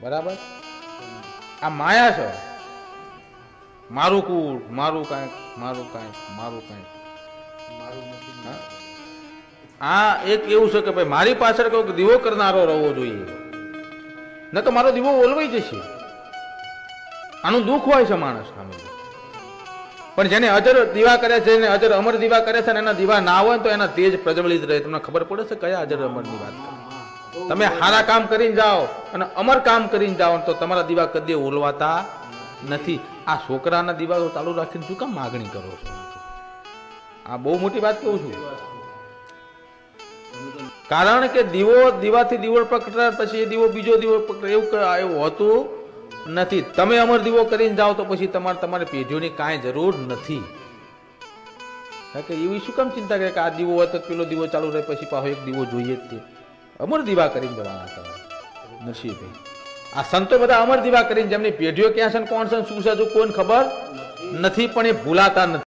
બરાબર? આ માયા છે. મારું કુળ મારું કાંઈક મારું કાંઈક મારું કાંઈક. આ એક એવું છે કે ભાઈ મારી પાછળ કોઈક દીવો કરનારો રહેવો જોઈએ. ન તો મારો દીવો ઓલવાઈ જશે. આનું દુઃખ હોય છે માણસ સામે. પણ જેને અજર દીવા કરે છે જેને અજર અમર દીવા કરે છે એના દીવા ના હોય તો એના તેજ પ્રજ્વલિત રહે. તમને ખબર પડે છે કયા અજર અમરની વાત કરે? તમે સારા કામ કરીને જાઓ અને અમર કામ કરીને જાઓ તો તમારા દીવા કદી ઓલવાતા નથી. આ છોકરાના દીવા ચાલુ રાખીને શું કામ માગણી કરો છો? આ બહુ મોટી વાત કહું છું. કારણ કે દીવો દીવાથી દીવો પકડતા પછી એ દીવો બીજો દીવો પકડે એવું એવું હોતું નથી. તમે અમર દીવો કરીને જાઓ તો પછી તમારે તમારી પેઢીઓની કાંઈ જરૂર નથી. કે એવી શું કામ ચિંતા કરે કે આ દીવો હોય તો પેલો દીવો ચાલુ રહે પછી પાછો એક દીવો જોઈએ જ તે. અમર દીવા કરીને જવાના તમે નરસિંહભાઈ આ સંતો બધા અમર દીવા કરીને જેમની પેઢીઓ ક્યાં છે કોણ છે શું છે હજુ કોઈને ખબર નથી, પણ એ ભૂલાતા નથી.